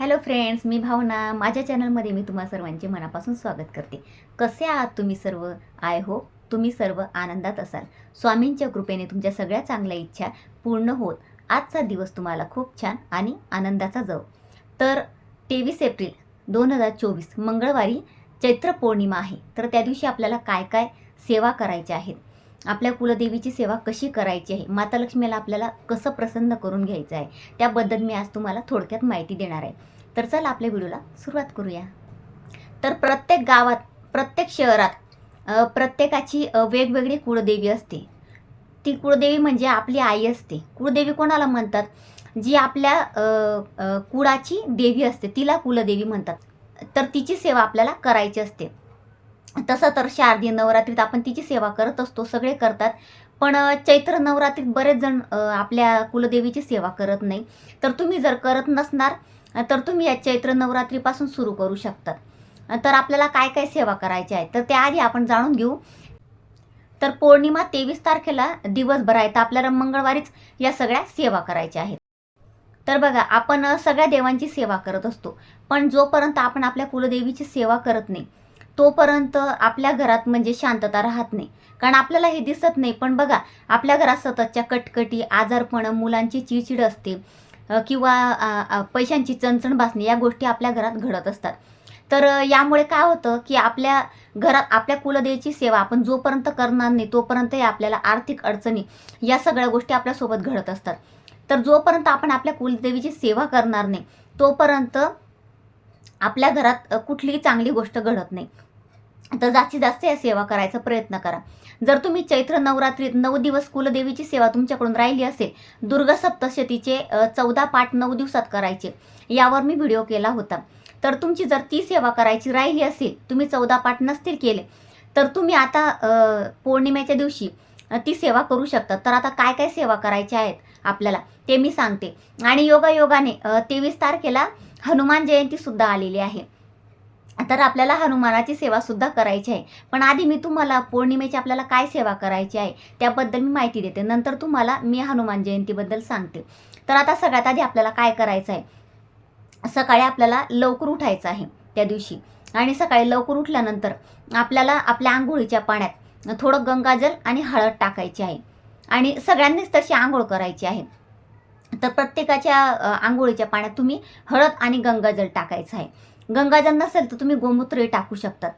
Hello friends मी भावना. माझ्या चॅनलमध्ये मी तुम्हा सर्वांचे मनापासून स्वागत करते. कसे आहात तुम्ही सर्व? आय होप तुम्ही सर्व आनंदात असाल. स्वामींच्या कृपेने तुमच्या सगळ्या चांगल्या इच्छा पूर्ण होत. आजचा दिवस तुम्हाला खूप छान आणि आनंदाचा जाऊ तर तेवीस एप्रिल दोन हजार चोवीस मंगळवारी चैत्र पौर्णिमा आहे. तर त्या दिवशी आपल्याला काय काय सेवा करायच्या आहेत? आपल्या कुलदेवीची सेवा कशी करायची आहे? माता लक्ष्मीला आपल्याला कसं प्रसन्न करून घ्यायचं आहे? त्याबद्दल मी आज तुम्हाला थोडक्यात माहिती देणार आहे. तर चला आपल्या व्हिडिओला सुरुवात करूया. तर प्रत्येक गावात प्रत्येक शहरात प्रत्येकाची वेगवेगळी कुळदेवी असते. ती कुळदेवी म्हणजे आपली आई असते. कुळदेवी कोणाला म्हणतात? जी आपल्या कुळाची देवी असते तिला कुलदेवी म्हणतात. तर तिची सेवा आपल्याला करायची असते. तसं तर शारदीय नवरात्रीत आपण तिची सेवा करत असतो सगळे करतात. पण चैत्र नवरात्रीत बरेच जण आपल्या कुलदेवीची सेवा करत नाही. तर तुम्ही जर करत नसणार तर तुम्ही या चैत्र नवरात्रीपासून सुरू करू शकतात. तर आपल्याला काय काय सेवा करायची आहे तर त्याआधी आपण जाणून घेऊ. तर पौर्णिमा तेवीस तारखेला दिवसभर आहे तर आपल्याला मंगळवारीच या सगळ्या सेवा करायच्या आहेत. तर बघा आपण सगळ्या देवांची सेवा करत असतो. पण जोपर्यंत आपण आपल्या कुलदेवीची सेवा करत नाही तोपर्यंत आपल्या घरात म्हणजे शांतता राहत नाही. कारण आपल्याला हे दिसत नाही पण बघा आपल्या घरात सततच्या कटकटी आजारपणं मुलांची चिडचिड असते किंवा पैशांची चणचण भासणे या गोष्टी आपल्या घरात घडत असतात. तर यामुळे काय होतं की आपल्या घरात आपल्या कुलदेवीची सेवा आपण जोपर्यंत करणार नाही तोपर्यंतही आपल्याला आर्थिक अडचणी या सगळ्या गोष्टी आपल्यासोबत घडत असतात. तर जोपर्यंत आपण आपल्या कुलदेवीची सेवा करणार नाही तोपर्यंत आपल्या घरात कुठलीही चांगली गोष्ट घडत नाही. तर जास्तीत जास्त या सेवा करायचा प्रयत्न करा. जर तुम्ही चैत्र नवरात्रीत नऊ दिवस कुलदेवीची सेवा तुमच्याकडून राहिली असेल दुर्गा सप्तशतीचे चौदा पाठ नऊ दिवसात करायचे यावर मी व्हिडिओ केला होता. तर तुमची जर ती सेवा करायची राहिली असेल तुम्ही चौदा पाठ नसतील केले तर तुम्ही आता पौर्णिमेच्या दिवशी ती सेवा करू शकता. तर आता काय काय सेवा करायच्या आहेत आपल्याला ते मी सांगते. आणि योगायोगाने तेवीस तारखेला हनुमान जयंती सुद्धा आलेली आहे. तर आपल्याला हनुमानाची सेवा सुद्धा करायची आहे. पण आधी मी तुम्हाला पौर्णिमेची आपल्याला काय सेवा करायची आहे त्याबद्दल मी माहिती देते. नंतर तुम्हाला मी हनुमान जयंतीबद्दल सांगते. तर आता सगळ्यात आधी आपल्याला काय करायचं आहे? सकाळी आपल्याला लवकर उठायचं आहे त्या दिवशी. आणि सकाळी लवकर उठल्यानंतर आपल्याला आपल्या आंघोळीच्या पाण्यात थोडं गंगाजल आणि हळद टाकायची आहे. आणि सगळ्यांनीच तशी आंघोळ करायची आहे. तर प्रत्येकाच्या आंघोळीच्या पाण्यात तुम्ही हळद आणि गंगाजल टाकायचं आहे. गंगाजल नसेल तर तुम्ही गोमूत्रही टाकू शकतात.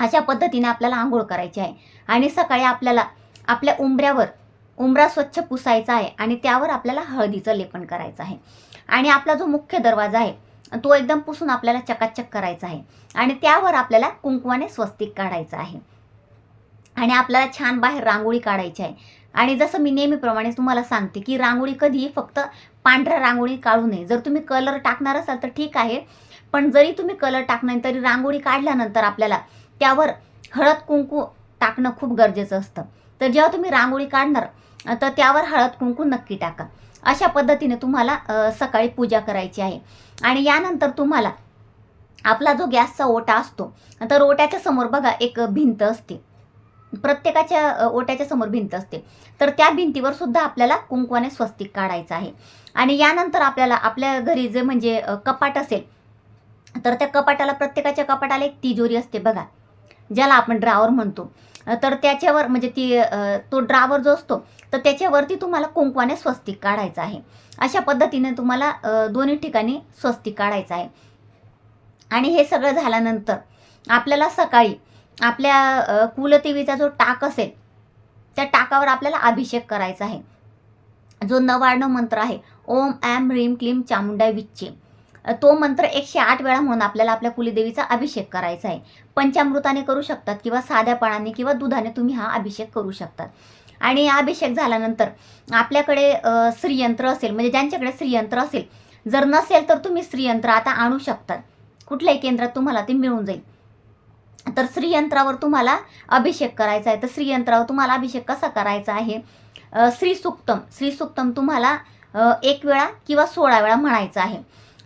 अशा पद्धतीने आपल्याला आंघोळ करायची आहे. आणि सकाळी आपल्याला आपल्या उंबऱ्यावर उंबरा स्वच्छ पुसायचा आहे आणि त्यावर आपल्याला हळदीचं लेपन करायचं आहे. आणि आपला जो मुख्य दरवाजा आहे तो एकदम पुसून आपल्याला चकाचक करायचा आहे. आणि त्यावर आपल्याला कुंकवाने स्वस्तिक काढायचं आहे. आणि आपल्याला छान बाहेर रांगोळी काढायची आहे. आणि जसं मी नेहमीप्रमाणे तुम्हाला सांगते की रांगोळी कधी फक्त पांढऱ्या रांगोळी काढू नये. जर तुम्ही कलर टाकणार असाल तर ठीक आहे. पण जरी तुम्ही कलर टाकणार तरी रांगोळी काढल्यानंतर आपल्याला त्यावर हळद कुंकू टाकणं खूप गरजेचं असतं. तर जेव्हा तुम्ही रांगोळी काढणार तर त्यावर हळद कुंकू नक्की टाका. अशा पद्धतीने तुम्हाला सकाळी पूजा करायची आहे. आणि यानंतर तुम्हाला आपला जो गॅसचा ओटा असतो तर ओट्याच्या समोर बघा एक भिंत असते. प्रत्येकाच्या ओट्याच्या समोर भिंत असते. तर त्या भिंतीवर सुद्धा आपल्याला कुंकवाने स्वस्तिक काढायचं आहे. आणि यानंतर आपल्याला आपल्या घरी जे म्हणजे कपाट असेल तर त्या कपाटाला प्रत्येकाच्या कपाटाला एक तिजोरी असते बघा ज्याला आपण ड्रावर म्हणतो. तर त्याच्यावर म्हणजे ती तो ड्रावर जो असतो तर त्याच्यावरती तुम्हाला कुंकवाने स्वस्तिक काढायचं आहे. अशा पद्धतीने तुम्हाला दोन्ही ठिकाणी स्वस्तिक काढायचं आहे. आणि हे सगळं झाल्यानंतर आपल्याला सकाळी आपल्या कुलदेवीचा जो टाक असेल त्या टाकावर आपल्याला अभिषेक करायचा आहे. जो नवार्ण मंत्र आहे ओम ॲम ह्रीम क्लीम चामुंडा विच्चे. तो मंत्र एकशे आठ वेळा म्हणून आपल्याला आपल्या कुलदेवीचा अभिषेक करायचा आहे. पंचामृताने करू शकतात किंवा साध्या पाण्याने किंवा दुधाने तुम्ही हा अभिषेक करू शकतात. आणि अभिषेक झाल्यानंतर आपल्याकडे श्रीयंत्र असेल म्हणजे ज्यांच्याकडे श्रीयंत्र असेल जर नसेल तर तुम्ही श्रीयंत्र आता आणू शकतात. कुठल्याही केंद्रात तुम्हाला ते मिळून जाईल. तर श्रीयंत्रावर तुम्हाला अभिषेक करायचा आहे. तर श्रीयंत्रावर तुम्हाला अभिषेक कसा करायचा आहे? श्रीसुक्तम. श्रीसुक्तम तुम्हाला एक वेळा किंवा सोळा वेळा म्हणायचं आहे.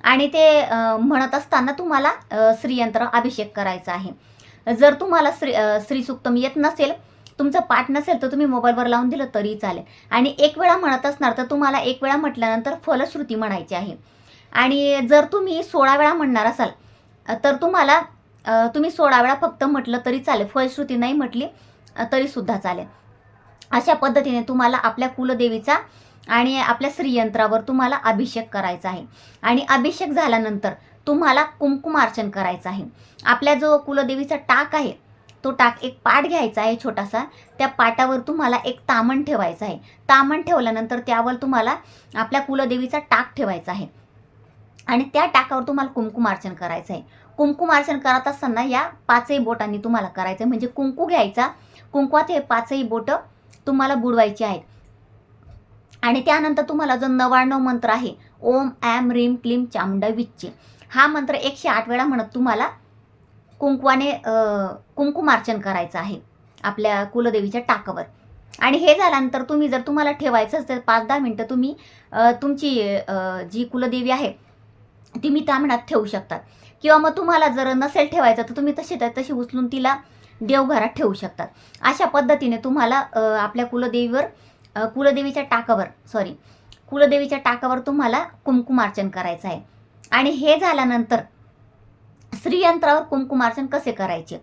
आणि ते म्हणत असताना तुम्हाला श्रीयंत्र अभिषेक करायचा आहे. जर तुम्हाला श्री श्रीसुक्तम येत नसेल तुमचं पाठ नसेल तर तुम्ही मोबाईलवर लावून दिलं तरी चालेल. आणि एक वेळा म्हणत असणार तर तुम्हाला एक वेळा म्हटल्यानंतर फलश्रुती म्हणायची आहे. आणि जर तुम्ही सोळा वेळा म्हणणार असाल तर तुम्हाला तुम्ही सोळा वेळा फक्त म्हटलं तरी चालेल. फलश्रुती नाही म्हटली तरीसुद्धा चालेल. अशा पद्धतीने तुम्हाला आपल्या कुलदेवीचा आणि आपल्या श्रीयंत्रावर तुम्हाला अभिषेक करायचा आहे. आणि अभिषेक झाल्यानंतर तुम्हाला कुंकुमार्चन करायचं आहे. आपल्या जो कुलदेवीचा टाक आहे तो टाक एक पाट घ्यायचा आहे छोटासा. त्या पाटावर तुम्हाला एक तामण ठेवायचं आहे. तामण ठेवल्यानंतर त्यावर तुम्हाला आपल्या कुलदेवीचा टाक ठेवायचा आहे. आणि त्या टाकावर तुम्हाला कुंकुमार्चन करायचं आहे. कुंकुमार्चन करत असताना या पाचही बोटांनी तुम्हाला करायचं आहे म्हणजे कुंकू घ्यायचा. कुंकवात हे पाचही बोटं तुम्हाला बुडवायची आहेत. आणि त्यानंतर तुम्हाला जो नवाण्णव मंत्र आहे ओम ॲम रीम क्लीम चामुंडविच्चे हा मंत्र एकशे आठ वेळा म्हणत तुम्हाला कुंकवाने अं, कुंकुमार्चन करायचं आहे आपल्या कुलदेवीच्या टाकावर. आणि हे झाल्यानंतर तुम्ही जर तुम्हाला ठेवायचं असेल पाच दहा मिनटं तुम्ही तुमची जी कुलदेवी आहे ती मी त्या म्हणत ठेवू शकतात. किंवा मग तुम्हाला जर नसेल ठेवायचं तर तुम्ही तशी तशी उचलून तिला देवघरात ठेवू शकतात. अशा पद्धतीने तुम्हाला आपल्या कुलदेवीवर कुलदेवीच्या टाकावर सॉरी कुलदेवीच्या टाकावर तुम्हाला कुंकुमार्चन करायचं आहे. आणि हे झाल्यानंतर श्रीयंत्रावर कुंकुमार्चन कसे करायचे?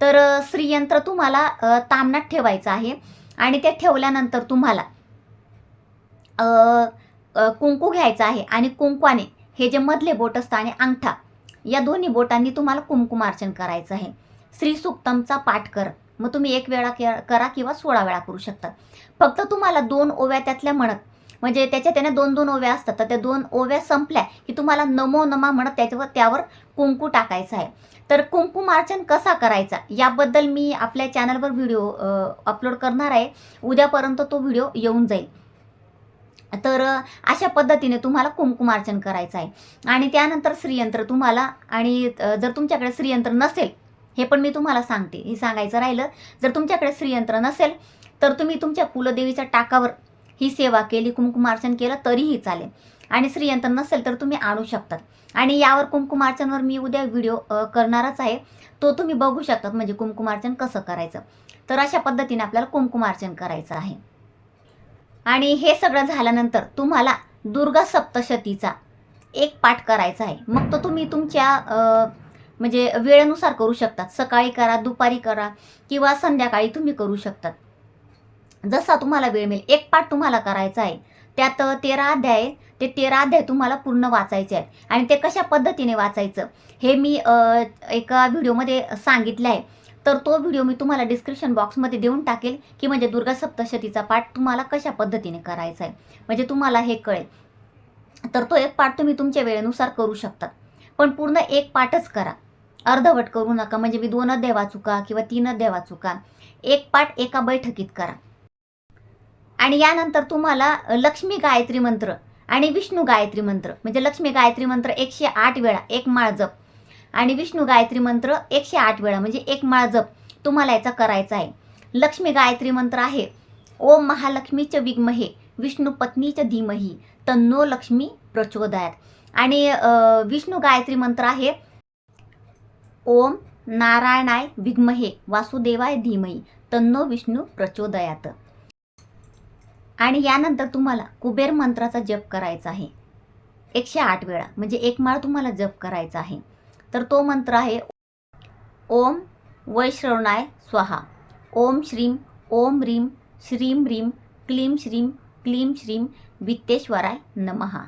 तर श्रीयंत्र तुम्हाला तामनात ठेवायचं आहे आणि ते ठेवल्यानंतर तुम्हाला कुंकू घ्यायचं आहे आणि कुंकवाने हे जे मधले बोट असतं आणि अंगठा या दोन्ही बोटांनी तुम्हाला कुंकुमार्चन करायचं आहे. श्री सुक्तमचा पाठ कर. मग तुम्ही एक वेळा करा किंवा सोळा वेळा करू शकता. फक्त तुम्हाला दोन ओव्या त्यातल्या म्हणत म्हणजे त्याच्या त्याने दोन दोन ओव्या असतात तर त्या दोन ओव्या संपल्या की तुम्हाला नमो नमा म्हणत त्याच्यावर त्यावर कुंकू टाकायचं आहे. तर कुंकुमार्चन कसा करायचा? याबद्दल मी आपल्या चॅनलवर व्हिडिओ अपलोड करणार आहे. उद्यापर्यंत तो व्हिडिओ येऊन जाईल. तर अशा पद्धतीने तुम्हाला कुंकुमार्चन करायचं आहे. आणि त्यानंतर श्रीयंत्र तुम्हाला आणि जर तुमच्याकडे श्रीयंत्र नसेल हे पण मी तुम्हाला सांगते. हे सांगायचं राहिलं जर तुमच्याकडे श्रीयंत्र नसेल तर तुम्ही तुमच्या कुलदेवीच्या टाकावर ही सेवा केली कुंकुमार्चन केलं तरीही चालेल. आणि श्रीयंत्र नसेल तर तुम्ही आणू शकतात. आणि यावर कुंकुमार्चनवर मी उद्या व्हिडिओ करणारच आहे. तो तुम्ही बघू शकतात म्हणजे कुंकुमार्चन कसं करायचं. तर अशा पद्धतीने आपल्याला कुंकुमार्चन करायचं आहे. आणि हे सगळं झाल्यानंतर तुम्हाला दुर्गा सप्तशतीचा एक पाठ करायचा आहे. मग तो तुम्ही तुमच्या म्हणजे वेळेनुसार करू शकतात. सकाळी करा दुपारी करा किंवा संध्याकाळी तुम्ही करू शकतात. जसा तुम्हाला वेळ मिळेल. एक पाठ तुम्हाला करायचा आहे. त्यात तेरा अध्याय आहे. ते तेरा अध्याय तुम्हाला पूर्ण वाचायचे आहेत. आणि ते कशा पद्धतीने वाचायचं हे मी एका व्हिडिओमध्ये सांगितलं आहे. तर तो व्हिडिओ मी तुम्हाला डिस्क्रिप्शन बॉक्समध्ये देऊन टाकेल की म्हणजे दुर्गा सप्तशतीचा पाठ तुम्हाला कशा पद्धतीने करायचा आहे. म्हणजे तुम्हाला हे कळेल. तर तो एक पाठ तुम्ही तुमच्या वेळेनुसार करू शकतात पण पूर्ण एक पाठच करा. अर्धवट करू नका. म्हणजे मी दोन अध्याय वाचू का किंवा तीन अध्याय वाचू का एक पाठ एका बैठकीत करा. आणि यानंतर तुम्हाला लक्ष्मी गायत्री मंत्र आणि विष्णू गायत्री मंत्र. म्हणजे लक्ष्मी गायत्री मंत्र एकशे आठ वेळा एक माळ जप. आणि विष्णू गायत्री मंत्र एकशे आठ वेळा म्हणजे एक माळ जप तुम्हाला याचा करायचा आहे. लक्ष्मी गायत्री मंत्र आहे ओम महालक्ष्मीच विग्महे विष्णू पत्नीच धीमही तन्नो लक्ष्मी प्रचोदयात. आणि विष्णू गायत्री मंत्र आहे ओम नारायणाय विग्महे वासुदेवाय धीमही तन्नो विष्णू प्रचोदयात. आणि यानंतर तुम्हाला कुबेर मंत्राचा जप करायचा आहे एकशे आठ वेळा म्हणजे एक माळ तुम्हाला जप करायचा आहे. तर तो मंत्र आहे ओम वैश्रवणाय स्वाहा. ओम श्रीम ओम रीम श्रीम रीम क्लीम श्रीम क्लीम श्रीम वित्तेश्वराय नमहा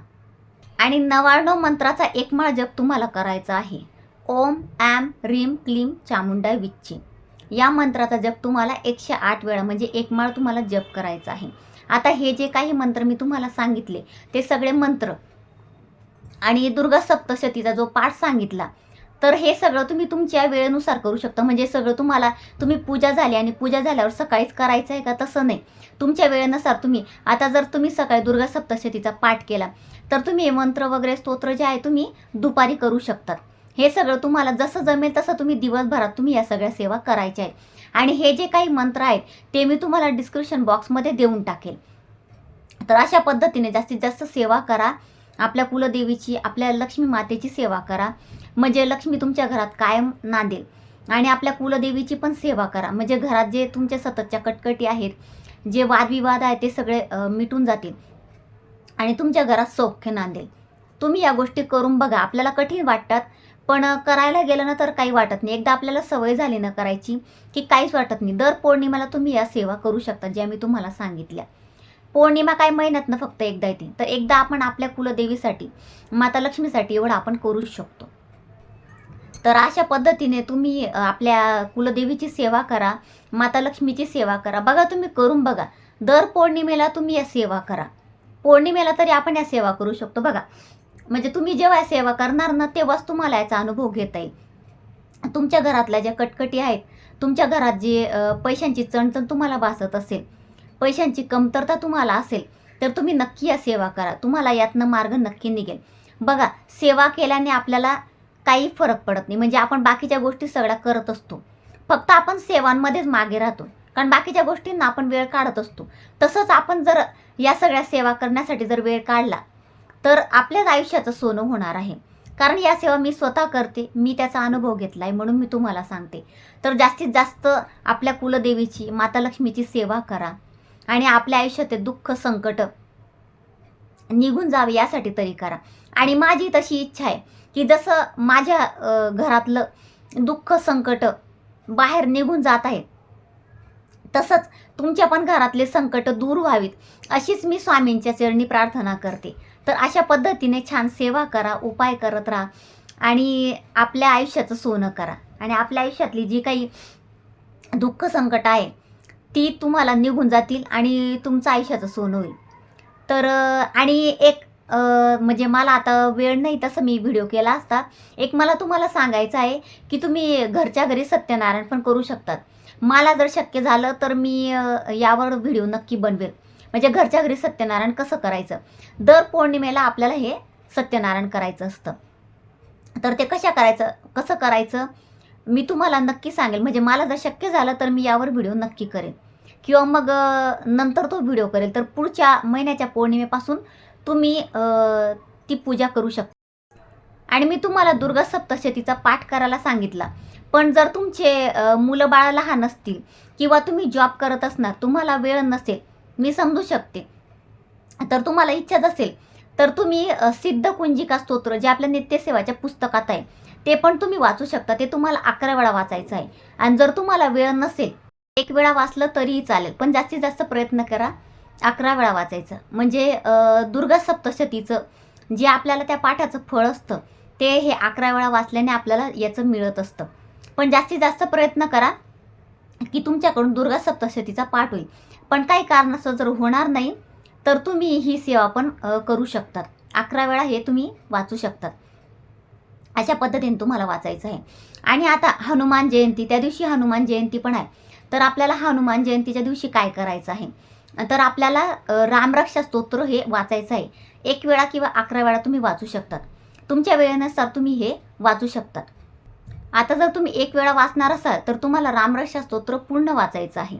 आणि नवाण्णव मंत्राचा एकमाळ जप तुम्हाला करायचा आहे. ओम ॲम रीम क्लीम चामुंडा विच्ची. या मंत्राचा जप तुम्हाला एकशे आठ वेळा म्हणजे एकमाळ तुम्हाला जप करायचा आहे. आता हे जे काही मंत्र मी तुम्हाला सांगितले ते सगळे मंत्र आणि दुर्गा सप्तशतीचा जो पाठ सांगितला तर हे सगळं तुम्ही तुमच्या वेळेनुसार करू शकता. म्हणजे सगळं तुम्हाला तुम्ही पूजा झाली आणि पूजा झाल्यावर सकाळीच करायचं आहे का तसं नाही. तुमच्या वेळेनुसार तुम्ही आता जर तुम्ही सकाळी दुर्गा सप्तशतीचा पाठ केला तर तुम्ही हे मंत्र वगैरे स्तोत्र जे आहे तुम्ही दुपारी करू शकतात. हे सगळं तुम्हाला जसं जमेल तसं तुम्ही दिवसभरात तुम्ही या सगळ्या सेवा करायच्या आहेत. आणि हे जे काही मंत्र आहेत ते मी तुम्हाला डिस्क्रिप्शन बॉक्समध्ये देऊन टाकेल. तर अशा पद्धतीने जास्तीत जास्त सेवा करा. आपल्या कुलदेवीची आपल्या लक्ष्मी मातेची सेवा करा. म्हणजे लक्ष्मी तुमच्या घरात कायम नांदेल आणि आपल्या कुलदेवीची पण सेवा करा. म्हणजे घरात जे तुमच्या सततच्या कटकटी आहेत जे वादविवाद आहेत ते सगळे मिटून जातील. आणि तुमच्या घरात सौख्य नांदेल तुम्ही या गोष्टी करून बघा. आपल्याला कठीण वाटतात पण करायला गेलं ना तर काही वाटत नाही. एकदा आपल्याला सवय झाली ना करायची की काहीच वाटत नाही. दर पौर्णिमेला तुम्ही या सेवा करू शकता ज्या मी तुम्हाला सांगितल्या. पौर्णिमा काय महिन्यात ना फक्त एकदा येते. तर एकदा आपण आपल्या कुलदेवीसाठी माता लक्ष्मीसाठी एवढं आपण करू शकतो. तर अशा पद्धतीने तुम्ही आपल्या कुलदेवीची सेवा करा माता लक्ष्मीची सेवा करा. बघा तुम्ही करून बघा. दर पौर्णिमेला तुम्ही या सेवा करा. पौर्णिमेला तरी आपण या सेवा करू शकतो. बघा म्हणजे तुम्ही जेव्हा या सेवा करणार ना तेव्हाच तुम्हाला याचा अनुभव घेता येईल. तुमच्या घरातल्या ज्या कटकटी आहेत तुमच्या घरात जे पैशांची चणचण तुम्हाला भासत असेल पैशांची कमतरता तुम्हाला असेल तर तुम्ही नक्की या सेवा करा. तुम्हाला यातनं मार्ग नक्की निघेल. बघा सेवा केल्याने आपल्याला काही फरक पडत नाही. म्हणजे आपण बाकीच्या गोष्टी सगळ्या करत असतो. फक्त आपण सेवांमध्येच मागे राहतो. कारण बाकीच्या गोष्टींना आपण वेळ काढत असतो. तसंच आपण जर या सगळ्या सेवा करण्यासाठी जर वेळ काढला तर आपल्याच आयुष्याचं सोनं होणार आहे. कारण या सेवा मी स्वतः करते मी त्याचा अनुभव घेतला आहे म्हणून मी तुम्हाला सांगते. तर जास्तीत जास्त आपल्या कुलदेवीची माता लक्ष्मीची सेवा करा. आणि आपल्या आयुष्यात दुःख संकट निघून जावे यासाठी तरी करा. आणि माझी तशी इच्छा आहे की जसं माझ्या घरातलं दुःख संकट बाहेर निघून जात आहे तसंच तुमच्या पण घरातले संकट दूर व्हावीत अशीच मी स्वामींच्या चरणी प्रार्थना करते. तर अशा पद्धतीने छान सेवा करा उपाय करत राहा आणि आपल्या आयुष्याचं सोनं करा. आणि आपल्या आयुष्यातली जी काही दुःख संकट आहे ती तुम्हाला निघून जातील आणि तुमचं आयुष्याचं सोनं होईल. तर आणि एक म्हणजे मला आता वेळ नाही तसं मी व्हिडिओ केला असता. एक मला तुम्हाला सांगायचं आहे की तुम्ही घरच्या घरी सत्यनारायण पण करू शकतात. मला जर शक्य झालं तर मी यावर व्हिडिओ नक्की बनवेल. म्हणजे घरच्या घरी सत्यनारायण कसं करायचं? दर पौर्णिमेला आपल्याला हे सत्यनारायण करायचं असतं. तर ते कशा करायचं? कसं करायचं? मी तुम्हाला नक्की सांगेल. म्हणजे मला जर शक्य झालं तर मी यावर व्हिडिओ नक्की करेन. किंवा मग नंतर तो व्हिडिओ करेल. तर पुढच्या महिन्याच्या पौर्णिमेपासून तुम्ही ती पूजा करू शकता आणि मी तुम्हाला दुर्गा सप्तशतीचा पाठ करायला सांगितला. पण जर तुमचे मुलं बाळं लहान असतील किंवा तुम्ही जॉब करत असणार तुम्हाला वेळ नसेल मी समजू शकते. तर तुम्हाला इच्छाच असेल तर तुम्ही सिद्ध कुंजिका स्तोत्र जे आपल्या नित्यसेवाच्या पुस्तकात आहे ते पण तुम्ही वाचू शकता. ते तुम्हाला अकरा वेळा वाचायचं आहे. आणि जर तुम्हाला वेळ नसेल एक वेळा वाचलं तरीही चालेल. पण जास्तीत जास्त प्रयत्न करा. अकरा वेळा वाचायचं. म्हणजे दुर्गा सप्तशतीचं जे आपल्याला त्या पाठाचं फळ असतं ते हे अकरा वेळा वाचल्याने आपल्याला याचं मिळत असतं. पण जास्तीत जास्त प्रयत्न करा की तुमच्याकडून दुर्गा सप्तशतीचा पाठ होईल. पण काही कारणास्तव जर होणार नाही तर तुम्ही ही सेवा पण करू शकतात. अकरा वेळा हे तुम्ही वाचू शकतात. अशा पद्धतीने तुम्हाला वाचायचं आहे. आणि आता हनुमान जयंती त्या दिवशी हनुमान जयंती पण आहे. तर आपल्याला हनुमान जयंतीच्या दिवशी काय करायचं आहे? तर आपल्याला रामरक्षा स्तोत्र हे वाचायचं आहे. एक वेळा किंवा अकरा वेळा तुम्ही वाचू शकतात. तुमच्या वेळेनुसार तुम्ही हे वाचू शकतात. आता जर तुम्ही एक वेळा वाचणार असाल तर तुम्हाला रामरक्षा स्तोत्र पूर्ण वाचायचं आहे.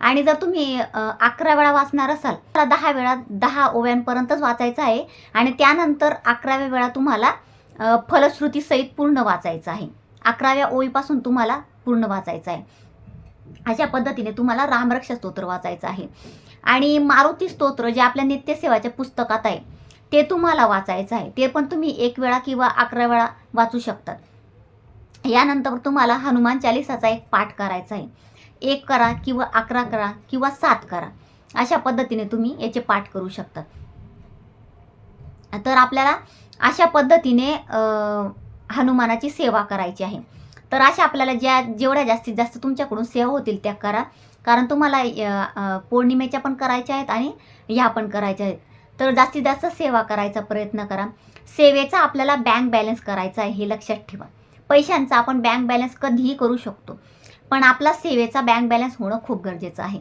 आणि जर तुम्ही अकरा वेळा वाचणार असाल तर दहा वेळा दहा ओव्यांपर्यंतच वाचायचं आहे. आणि त्यानंतर अकराव्या वेळा तुम्हाला फलश्रुतीसहित पूर्ण वाचायचं आहे. अकराव्या ओळीपासून तुम्हाला पूर्ण वाचायचं आहे. अशा पद्धतीने तुम्हाला रामरक्षा स्तोत्र वाचायचं आहे. आणि मारुती स्तोत्र जे आपल्या नित्यसेवाच्या पुस्तकात आहे ते तुम्हाला वाचायचं आहे. ते पण तुम्ही एक वेळा किंवा अकरा वेळा वाचू शकतात. यानंतर तुम्हाला हनुमान चालिसाचा एक पाठ करायचा आहे. एक करा किंवा अकरा करा किंवा सात करा. अशा पद्धतीने तुम्ही याचे पाठ करू शकतात. तर आपल्याला अशा पद्धतीने हनुमानाची सेवा करायची आहे. तर अशा आपल्याला ज्या जेवढ्या जास्तीत जास्त तुमच्याकडून सेवा होतील त्या करा. कारण तुम्हाला पौर्णिमेच्या पण करायच्या आहेत आणि ह्या पण करायच्या आहेत. तर जास्तीत जास्त सेवा करायचा प्रयत्न करा. सेवेचा आपल्याला बँक बॅलन्स करायचा आहे हे लक्षात ठेवा. पैशांचा आपण बँक बॅलन्स कधीही करू शकतो. पण आपला सेवेचा बँक बॅलन्स होणं खूप गरजेचं आहे.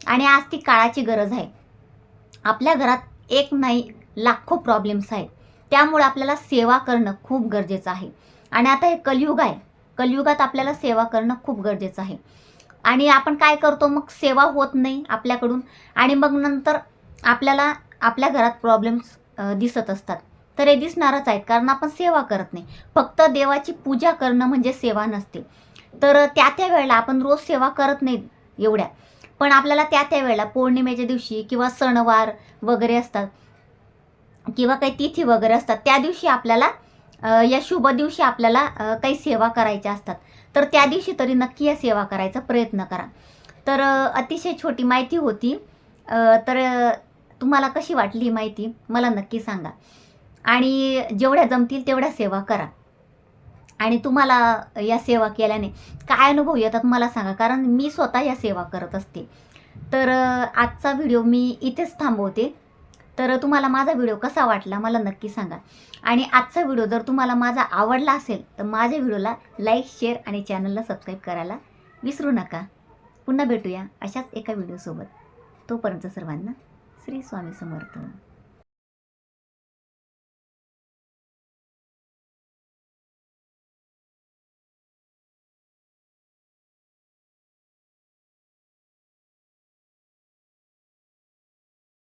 आणि आज ती काळाची गरज आहे. आपल्या घरात एक नाही लाखो प्रॉब्लेम्स आहेत. त्यामुळे आपल्याला सेवा करणं खूप गरजेचं आहे. आणि आता हे कलियुग आहे. कलियुगात आपल्याला सेवा करणं खूप गरजेचं आहे. आणि आपण काय करतो मग सेवा होत नाही आपल्याकडून आणि मग नंतर आपल्याला आपल्या घरात प्रॉब्लेम्स दिसत असतात. तर हे दिसणारच आहेत कारण आपण सेवा करत नाही. फक्त देवाची पूजा करणं म्हणजे सेवा नसते. तर त्या त्या वेळेला आपण रोज सेवा करत नाही एवढ्या. पण आपल्याला त्या त्या वेळेला पौर्णिमेच्या दिवशी किंवा सणवार वगैरे असतात किंवा काही तिथी वगैरे असतात त्या दिवशी आपल्याला या शुभ दिवशी आपल्याला काही सेवा करायच्या असतात. तर त्या दिवशी तरी नक्की या सेवा करायचा प्रयत्न करा. तर अतिशय छोटी माहिती होती. तर तुम्हाला कशी वाटली ही माहिती मला नक्की सांगा. आणि जेवढ्या जमतील तेवढ्या सेवा करा. आणि तुम्हाला या सेवा केल्याने काय अनुभव येतात मला सांगा कारण मी स्वतः या सेवा करत असते. तर आजचा व्हिडिओ मी इथेच थांबवते. तर तुम्हाला माझा व्हिडिओ कसा वाटला मला नक्की सांगा. आणि आजचा व्हिडिओ जर तुम्हाला माझा आवडला असेल तर माझ्या व्हिडिओला लाईक शेअर आणि चॅनलला सबस्क्राईब करायला विसरू नका. पुन्हा भेटूया अशाच एका व्हिडिओसोबत. तोपर्यंत सर्वांना श्री स्वामी समर्थ.